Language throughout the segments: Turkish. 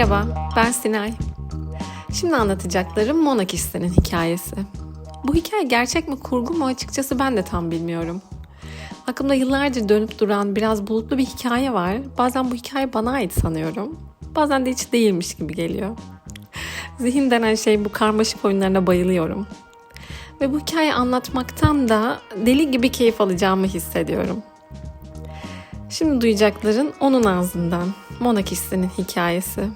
Merhaba, ben Sinay. Şimdi anlatacaklarım Monakist'in hikayesi. Bu hikaye gerçek mi kurgu mu açıkçası ben de tam bilmiyorum. Aklımda yıllardır dönüp duran biraz bulutlu bir hikaye var. Bazen bu hikaye bana ait sanıyorum. Bazen de hiç değilmiş gibi geliyor. Zihin denen şey bu karmaşık oyunlarına bayılıyorum. Ve bu hikayeyi anlatmaktan da deli gibi keyif alacağımı hissediyorum. Şimdi duyacakların onun ağzından. Monakist'in hikayesi.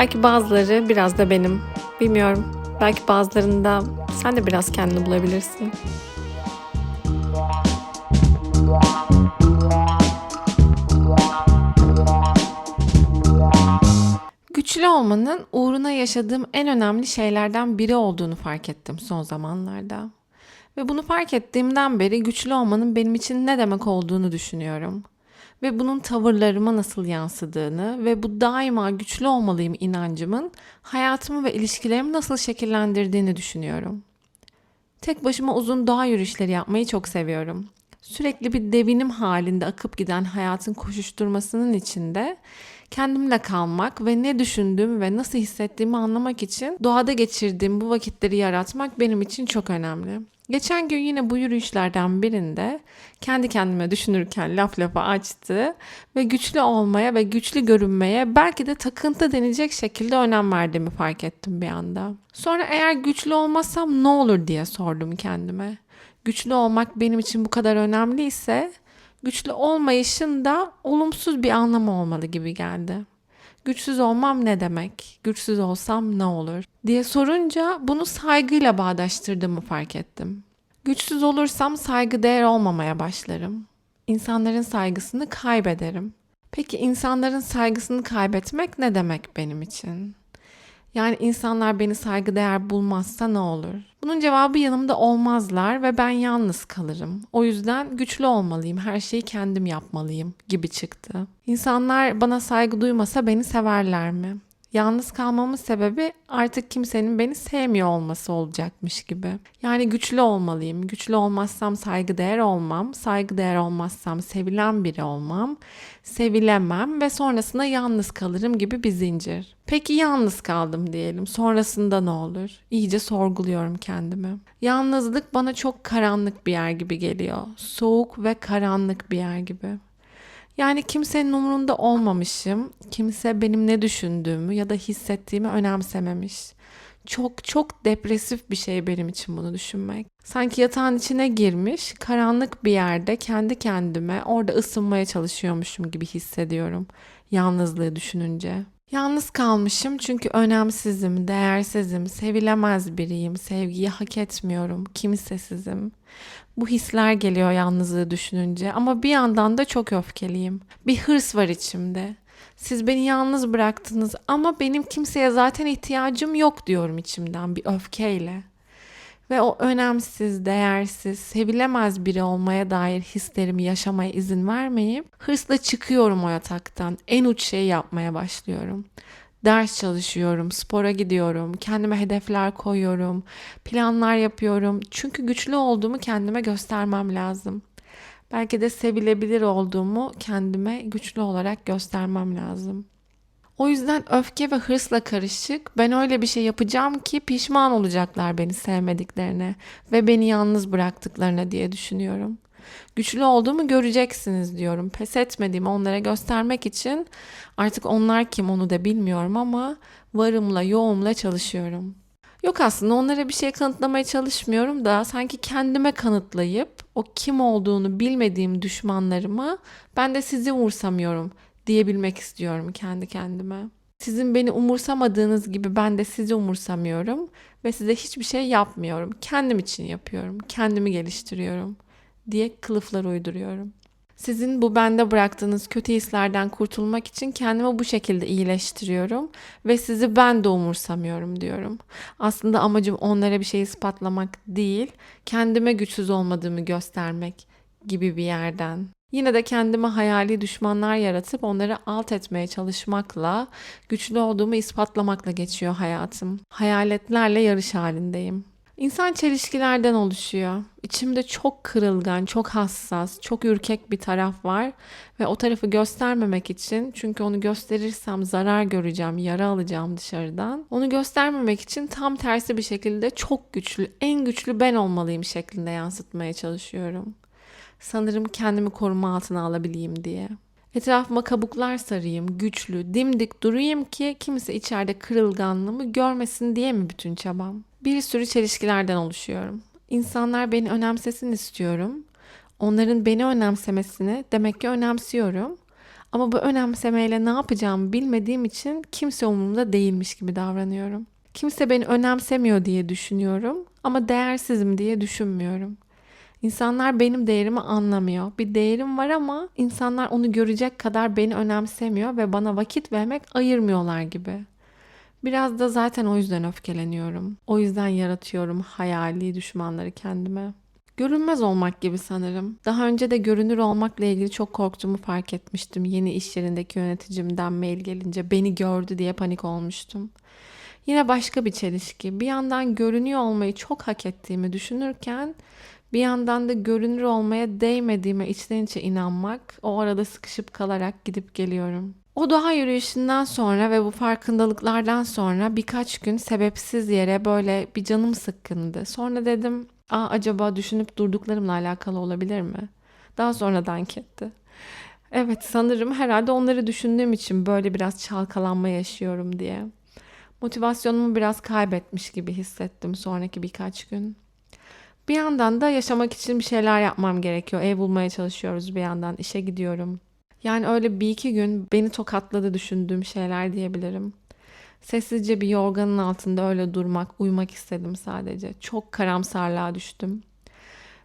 Belki bazıları biraz da benim. Bilmiyorum. Belki bazılarında sen de biraz kendini bulabilirsin. Güçlü olmanın uğruna yaşadığım en önemli şeylerden biri olduğunu fark ettim son zamanlarda. Ve bunu fark ettiğimden beri güçlü olmanın benim için ne demek olduğunu düşünüyorum. Ve bunun tavırlarıma nasıl yansıdığını ve bu daima güçlü olmalıyım inancımın hayatımı ve ilişkilerimi nasıl şekillendirdiğini düşünüyorum. Tek başıma uzun doğa yürüyüşleri yapmayı çok seviyorum. Sürekli bir devinim halinde akıp giden hayatın koşuşturmasının içinde kendimle kalmak ve ne düşündüğümü ve nasıl hissettiğimi anlamak için doğada geçirdiğim bu vakitleri yaratmak benim için çok önemli. Geçen gün yine bu yürüyüşlerden birinde kendi kendime düşünürken laf lafa açtı ve güçlü olmaya ve güçlü görünmeye belki de takıntı denecek şekilde önem verdiğimi fark ettim bir anda. Sonra eğer güçlü olmasam ne olur diye sordum kendime. Güçlü olmak benim için bu kadar önemliyse güçlü olmayışın da olumsuz bir anlamı olmalı gibi geldi. Güçsüz olmam ne demek? Güçsüz olsam ne olur? diye sorunca bunu saygıyla bağdaştırdığımı fark ettim. Güçsüz olursam saygı değer olmamaya başlarım. İnsanların saygısını kaybederim. Peki insanların saygısını kaybetmek ne demek benim için? Yani insanlar beni saygıdeğer bulmazsa ne olur? Bunun cevabı yanımda olmazlar ve ben yalnız kalırım. O yüzden güçlü olmalıyım, her şeyi kendim yapmalıyım gibi çıktı. İnsanlar bana saygı duymasa beni severler mi? Yalnız kalmamın sebebi artık kimsenin beni sevmiyor olması olacakmış gibi. Yani güçlü olmalıyım. Güçlü olmazsam saygıdeğer olmam. Saygıdeğer olmazsam sevilen biri olmam. Sevilemem ve sonrasında yalnız kalırım gibi bir zincir. Peki yalnız kaldım diyelim. Sonrasında ne olur? İyice sorguluyorum kendimi. Yalnızlık bana çok karanlık bir yer gibi geliyor. Soğuk ve karanlık bir yer gibi. Yani kimsenin umurunda olmamışım. Kimse benim ne düşündüğümü ya da hissettiğimi önemsememiş. Çok çok depresif bir şey benim için bunu düşünmek. Sanki yatağın içine girmiş, karanlık bir yerde kendi kendime orada ısınmaya çalışıyormuşum gibi hissediyorum yalnızlığı düşününce. Yalnız kalmışım çünkü önemsizim, değersizim, sevilemez biriyim, sevgiyi hak etmiyorum, kimsesizim. Bu hisler geliyor yalnızlığı düşününce ama bir yandan da çok öfkeliyim. Bir hırs var içimde. Siz beni yalnız bıraktınız ama benim kimseye zaten ihtiyacım yok diyorum içimden bir öfkeyle. Ve o önemsiz, değersiz, sevilemez biri olmaya dair hislerimi yaşamaya izin vermeyip hırsla çıkıyorum o yataktan. En uç şeyi yapmaya başlıyorum. Ders çalışıyorum, spora gidiyorum, kendime hedefler koyuyorum, planlar yapıyorum. Çünkü güçlü olduğumu kendime göstermem lazım. Belki de sevilebilir olduğumu kendime güçlü olarak göstermem lazım. O yüzden öfke ve hırsla karışık ben öyle bir şey yapacağım ki pişman olacaklar beni sevmediklerine ve beni yalnız bıraktıklarına diye düşünüyorum. Güçlü olduğumu göreceksiniz diyorum. Pes etmediğimi onlara göstermek için artık onlar kim onu da bilmiyorum ama varımla yoğumla çalışıyorum. Yok aslında onlara bir şey kanıtlamaya çalışmıyorum da sanki kendime kanıtlayıp o kim olduğunu bilmediğim düşmanlarıma ben de sizi umursamıyorum diyebilmek istiyorum kendi kendime. Sizin beni umursamadığınız gibi ben de sizi umursamıyorum ve size hiçbir şey yapmıyorum. Kendim için yapıyorum. Kendimi geliştiriyorum diye kılıflar uyduruyorum. Sizin bu bende bıraktığınız kötü hislerden kurtulmak için kendimi bu şekilde iyileştiriyorum ve sizi ben de umursamıyorum diyorum. Aslında amacım onlara bir şey ispatlamak değil, kendime güçsüz olmadığımı göstermek gibi bir yerden. Yine de kendime hayali düşmanlar yaratıp onları alt etmeye çalışmakla, güçlü olduğumu ispatlamakla geçiyor hayatım. Hayaletlerle yarış halindeyim. İnsan çelişkilerden oluşuyor. İçimde çok kırılgan, çok hassas, çok ürkek bir taraf var ve o tarafı göstermemek için çünkü onu gösterirsem zarar göreceğim, yara alacağım dışarıdan. Onu göstermemek için tam tersi bir şekilde çok güçlü, en güçlü ben olmalıyım şeklinde yansıtmaya çalışıyorum. Sanırım kendimi koruma altına alabileyim diye. Etrafıma kabuklar sarayım, güçlü, dimdik durayım ki kimse içeride kırılganlığımı görmesin diye mi bütün çabam? Bir sürü çelişkilerden oluşuyorum. İnsanlar beni önemsesin istiyorum. Onların beni önemsemesini demek ki önemsiyorum. Ama bu önemsemeyle ne yapacağımı bilmediğim için kimse umurumda değilmiş gibi davranıyorum. Kimse beni önemsemiyor diye düşünüyorum ama değersizim diye düşünmüyorum. İnsanlar benim değerimi anlamıyor. Bir değerim var ama insanlar onu görecek kadar beni önemsemiyor ve bana vakit vermek ayırmıyorlar gibi. Biraz da zaten o yüzden öfkeleniyorum. O yüzden yaratıyorum hayali düşmanları kendime. Görünmez olmak gibi sanırım. Daha önce de görünür olmakla ilgili çok korktuğumu fark etmiştim. Yeni iş yerindeki yöneticimden mail gelince beni gördü diye panik olmuştum. Yine başka bir çelişki. Bir yandan görünüyor olmayı çok hak ettiğimi düşünürken bir yandan da görünür olmaya değmediğime içten içe inanmak, o arada sıkışıp kalarak gidip geliyorum. O doğa yürüyüşünden sonra ve bu farkındalıklardan sonra birkaç gün sebepsiz yere böyle bir canım sıkkındı. Sonra dedim, Aa, acaba düşünüp durduklarımla alakalı olabilir mi? Daha sonra dank etti. Evet sanırım herhalde onları düşündüğüm için böyle biraz çalkalanma yaşıyorum diye. Motivasyonumu biraz kaybetmiş gibi hissettim sonraki birkaç gün. Bir yandan da yaşamak için bir şeyler yapmam gerekiyor. Ev bulmaya çalışıyoruz bir yandan. işe gidiyorum. Yani öyle bir iki gün beni tokatladı düşündüğüm şeyler diyebilirim. Sessizce bir yorganın altında öyle durmak, uyumak istedim sadece. Çok karamsarlığa düştüm.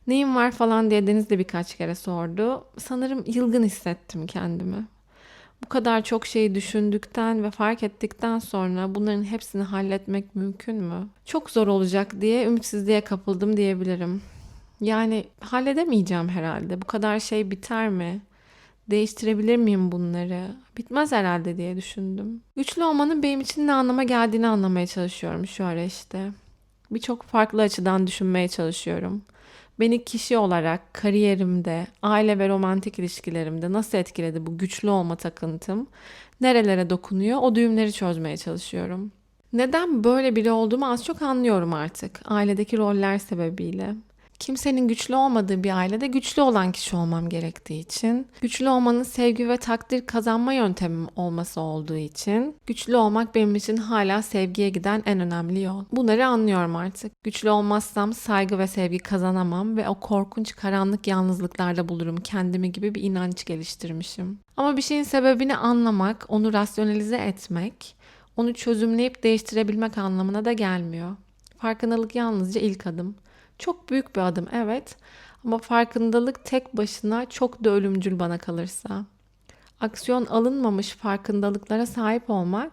Neyim var falan diye Deniz de birkaç kere sordu. Sanırım yılgın hissettim kendimi. Bu kadar çok şeyi düşündükten ve fark ettikten sonra bunların hepsini halletmek mümkün mü? Çok zor olacak diye ümitsizliğe kapıldım diyebilirim. Yani halledemeyeceğim herhalde. Bu kadar şey biter mi? Değiştirebilir miyim bunları? Bitmez herhalde diye düşündüm. Güçlü olmanın benim için ne anlama geldiğini anlamaya çalışıyorum şu ara işte. Birçok farklı açıdan düşünmeye çalışıyorum. Beni kişi olarak kariyerimde, aile ve romantik ilişkilerimde nasıl etkiledi bu güçlü olma takıntım? Nerelere dokunuyor? O düğümleri çözmeye çalışıyorum. Neden böyle biri olduğumu az çok anlıyorum artık. Ailedeki roller sebebiyle. Kimsenin güçlü olmadığı bir ailede güçlü olan kişi olmam gerektiği için, güçlü olmanın sevgi ve takdir kazanma yöntemim olması olduğu için, güçlü olmak benim için hala sevgiye giden en önemli yol. Bunları anlıyorum artık. Güçlü olmazsam saygı ve sevgi kazanamam ve o korkunç karanlık yalnızlıklarda bulurum kendimi gibi bir inanç geliştirmişim. Ama bir şeyin sebebini anlamak, onu rasyonalize etmek, onu çözümleyip değiştirebilmek anlamına da gelmiyor. Farkındalık yalnızca ilk adım. Çok büyük bir adım evet ama farkındalık tek başına çok da ölümcül bana kalırsa. Aksiyon alınmamış farkındalıklara sahip olmak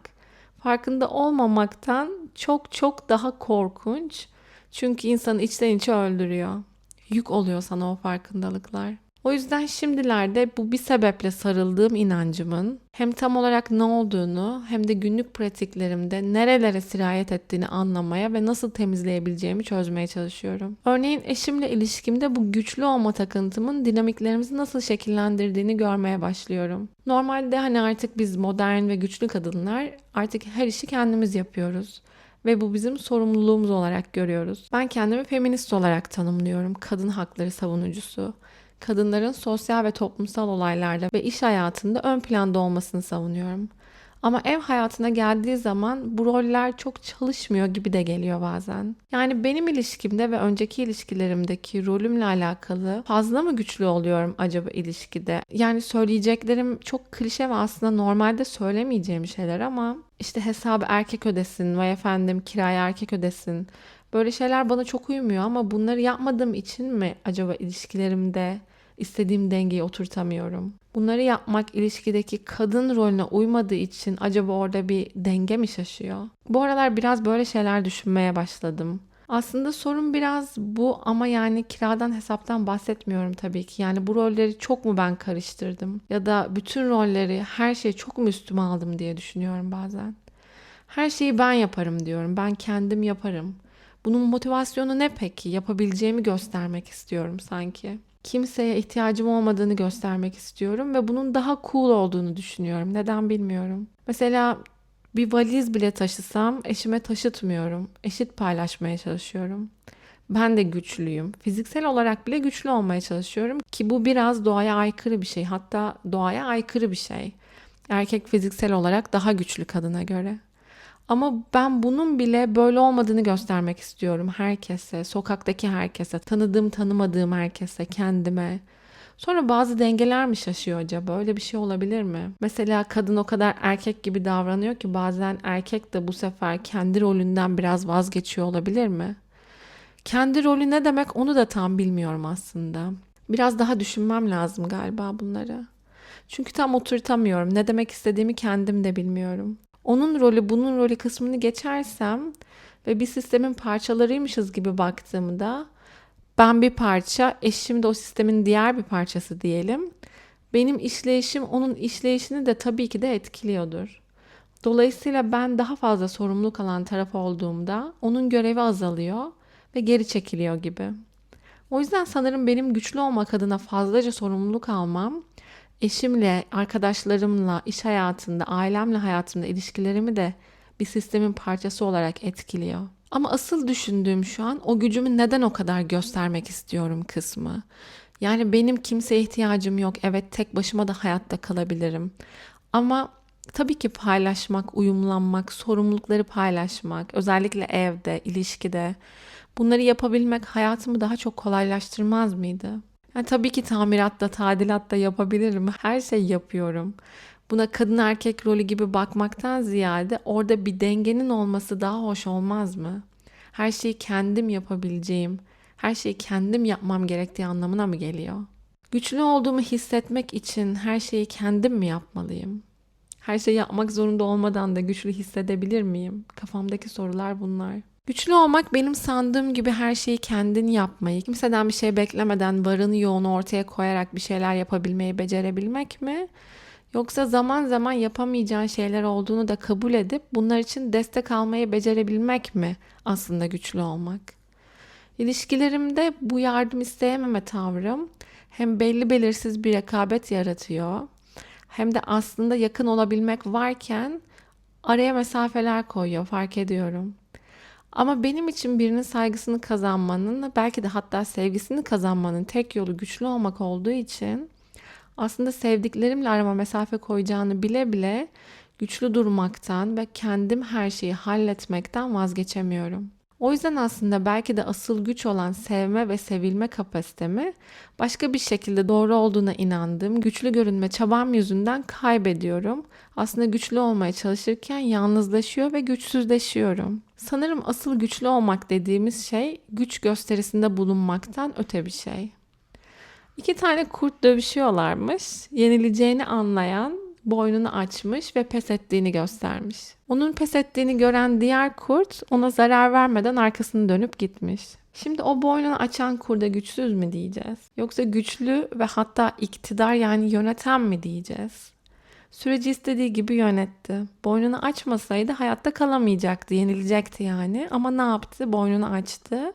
farkında olmamaktan çok çok daha korkunç. Çünkü insanı içten içe öldürüyor. Yük oluyor sana o farkındalıklar. O yüzden şimdilerde bu bir sebeple sarıldığım inancımın hem tam olarak ne olduğunu hem de günlük pratiklerimde nerelere sirayet ettiğini anlamaya ve nasıl temizleyebileceğimi çözmeye çalışıyorum. Örneğin eşimle ilişkimde bu güçlü olma takıntımın dinamiklerimizi nasıl şekillendirdiğini görmeye başlıyorum. Normalde hani artık biz modern ve güçlü kadınlar artık her işi kendimiz yapıyoruz ve bu bizim sorumluluğumuz olarak görüyoruz. Ben kendimi feminist olarak tanımlıyorum. Kadın hakları savunucusu kadınların sosyal ve toplumsal olaylarda ve iş hayatında ön planda olmasını savunuyorum. Ama ev hayatına geldiği zaman bu roller çok çalışmıyor gibi de geliyor bazen. Yani benim ilişkimde ve önceki ilişkilerimdeki rolümle alakalı fazla mı güçlü oluyorum acaba ilişkide? Yani söyleyeceklerim çok klişe ve aslında normalde söylemeyeceğim şeyler ama işte hesabı erkek ödesin vay efendim kirayı erkek ödesin. Böyle şeyler bana çok uymuyor ama bunları yapmadığım için mi acaba ilişkilerimde istediğim dengeyi oturtamıyorum. Bunları yapmak ilişkideki kadın rolüne uymadığı için acaba orada bir denge mi şaşıyor? Bu aralar biraz böyle şeyler düşünmeye başladım. Aslında sorun biraz bu ama yani kiradan hesaptan bahsetmiyorum tabii ki. Yani bu rolleri çok mu ben karıştırdım? Ya da bütün rolleri her şeyi çok mu üstüme aldım diye düşünüyorum bazen. Her şeyi ben yaparım diyorum. Ben kendim yaparım. Bunun motivasyonu ne peki? Yapabileceğimi göstermek istiyorum sanki. Kimseye ihtiyacım olmadığını göstermek istiyorum ve bunun daha cool olduğunu düşünüyorum. Neden bilmiyorum. Mesela bir valiz bile taşısam eşime taşıtmıyorum. Eşit paylaşmaya çalışıyorum. Ben de güçlüyüm. Fiziksel olarak bile güçlü olmaya çalışıyorum ki bu biraz doğaya aykırı bir şey. Hatta doğaya aykırı bir şey. Erkek fiziksel olarak daha güçlü kadına göre. Ama ben bunun bile böyle olmadığını göstermek istiyorum herkese, sokaktaki herkese, tanıdığım tanımadığım herkese, kendime. Sonra bazı dengeler mi şaşıyor acaba? Öyle bir şey olabilir mi? Mesela kadın o kadar erkek gibi davranıyor ki bazen erkek de bu sefer kendi rolünden biraz vazgeçiyor olabilir mi? Kendi rolü ne demek onu da tam bilmiyorum aslında. Biraz daha düşünmem lazım galiba bunları. Çünkü tam oturtamıyorum. Ne demek istediğimi kendim de bilmiyorum. Onun rolü bunun rolü kısmını geçersem ve bir sistemin parçalarıymışız gibi baktığımda ben bir parça, eşim de o sistemin diğer bir parçası diyelim. Benim işleyişim onun işleyişini de tabii ki de etkiliyordur. Dolayısıyla ben daha fazla sorumluluk alan taraf olduğumda onun görevi azalıyor ve geri çekiliyor gibi. O yüzden sanırım benim güçlü olmak adına fazlaca sorumluluk almam eşimle, arkadaşlarımla, iş hayatında, ailemle hayatımda ilişkilerimi de bir sistemin parçası olarak etkiliyor. Ama asıl düşündüğüm şu an o gücümü neden o kadar göstermek istiyorum kısmı. Yani benim kimseye ihtiyacım yok. Evet tek başıma da hayatta kalabilirim. Ama tabii ki paylaşmak, uyumlanmak, sorumlulukları paylaşmak, özellikle evde, ilişkide bunları yapabilmek hayatımı daha çok kolaylaştırmaz mıydı? Yani tabii ki tamiratta, tadilatta yapabilirim. Her şey yapıyorum. Buna kadın erkek rolü gibi bakmaktan ziyade orada bir dengenin olması daha hoş olmaz mı? Her şeyi kendim yapabileceğim, her şeyi kendim yapmam gerektiği anlamına mı geliyor? Güçlü olduğumu hissetmek için her şeyi kendim mi yapmalıyım? Her şeyi yapmak zorunda olmadan da güçlü hissedebilir miyim? Kafamdaki sorular bunlar. Güçlü olmak benim sandığım gibi her şeyi kendin yapmayı, kimseden bir şey beklemeden varını yoğunu ortaya koyarak bir şeyler yapabilmeyi becerebilmek mi? Yoksa zaman zaman yapamayacağın şeyler olduğunu da kabul edip bunlar için destek almayı becerebilmek mi aslında güçlü olmak? İlişkilerimde bu yardım isteyememe tavrım hem belli belirsiz bir rekabet yaratıyor hem de aslında yakın olabilmek varken araya mesafeler koyuyor fark ediyorum. Ama benim için birinin saygısını kazanmanın belki de hatta sevgisini kazanmanın tek yolu güçlü olmak olduğu için aslında sevdiklerimle arama mesafe koyacağını bile bile güçlü durmaktan ve kendim her şeyi halletmekten vazgeçemiyorum. O yüzden aslında belki de asıl güç olan sevme ve sevilme kapasitemi başka bir şekilde doğru olduğuna inandığım güçlü görünme çabam yüzünden kaybediyorum. Aslında güçlü olmaya çalışırken yalnızlaşıyor ve güçsüzleşiyorum. Sanırım asıl güçlü olmak dediğimiz şey güç gösterisinde bulunmaktan öte bir şey. İki tane kurt dövüşüyorlarmış. Yenileceğini anlayan boynunu açmış ve pes ettiğini göstermiş. Onun pes ettiğini gören diğer kurt ona zarar vermeden arkasını dönüp gitmiş. Şimdi o boynunu açan kurda güçsüz mü diyeceğiz? Yoksa güçlü ve hatta iktidar yani yöneten mi diyeceğiz? Süreci istediği gibi yönetti. Boynunu açmasaydı hayatta kalamayacaktı, yenilecekti yani. Ama ne yaptı? Boynunu açtı.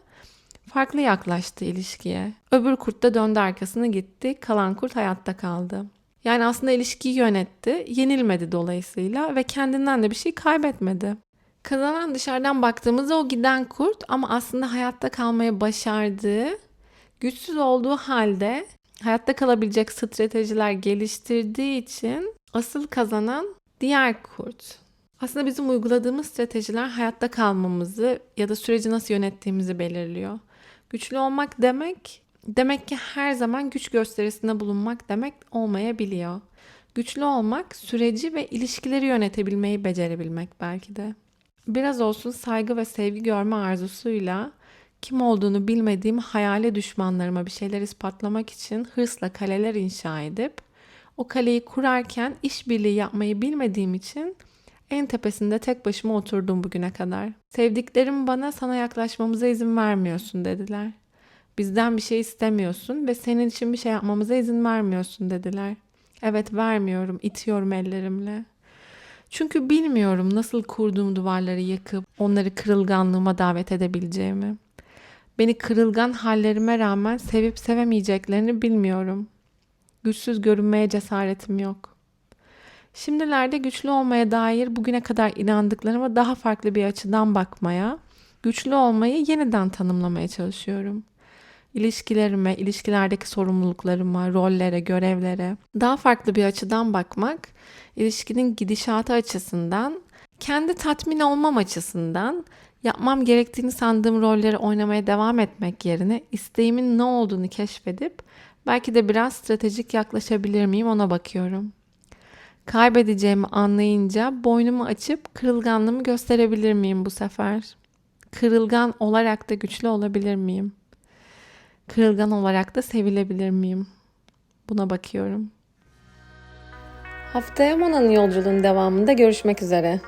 Farklı yaklaştı ilişkiye. Öbür kurt da döndü arkasını gitti. Kalan kurt hayatta kaldı. Yani aslında ilişkiyi yönetti, yenilmedi dolayısıyla ve kendinden de bir şey kaybetmedi. Kazanan dışarıdan baktığımızda o giden kurt ama aslında hayatta kalmayı başardığı, güçsüz olduğu halde hayatta kalabilecek stratejiler geliştirdiği için asıl kazanan diğer kurt. Aslında bizim uyguladığımız stratejiler hayatta kalmamızı ya da süreci nasıl yönettiğimizi belirliyor. Güçlü olmak demek demek ki her zaman güç gösterisinde bulunmak demek olmayabiliyor. Güçlü olmak süreci ve ilişkileri yönetebilmeyi becerebilmek belki de. Biraz olsun saygı ve sevgi görme arzusuyla kim olduğunu bilmediğim hayale düşmanlarıma bir şeyler ispatlamak için hırsla kaleler inşa edip o kaleyi kurarken işbirliği yapmayı bilmediğim için en tepesinde tek başıma oturdum bugüne kadar. Sevdiklerim bana sana yaklaşmamıza izin vermiyorsun dediler. Bizden bir şey istemiyorsun ve senin için bir şey yapmamıza izin vermiyorsun dediler. Evet vermiyorum, itiyorum ellerimle. Çünkü bilmiyorum nasıl kurduğum duvarları yıkıp onları kırılganlığıma davet edebileceğimi. Beni kırılgan hallerime rağmen sevip sevemeyeceklerini bilmiyorum. Güçsüz görünmeye cesaretim yok. Şimdilerde güçlü olmaya dair bugüne kadar inandıklarıma daha farklı bir açıdan bakmaya, güçlü olmayı yeniden tanımlamaya çalışıyorum. İlişkilerime, ilişkilerdeki sorumluluklarıma, rollere, görevlere daha farklı bir açıdan bakmak, ilişkinin gidişatı açısından, kendi tatmin olmam açısından yapmam gerektiğini sandığım rolleri oynamaya devam etmek yerine isteğimin ne olduğunu keşfedip belki de biraz stratejik yaklaşabilir miyim ona bakıyorum. Kaybedeceğimi anlayınca boynumu açıp kırılganlığımı gösterebilir miyim bu sefer? Kırılgan olarak da güçlü olabilir miyim? Kırılgan olarak da sevilebilir miyim? Buna bakıyorum. Haftaya Mona'nın yolculuğun devamında görüşmek üzere.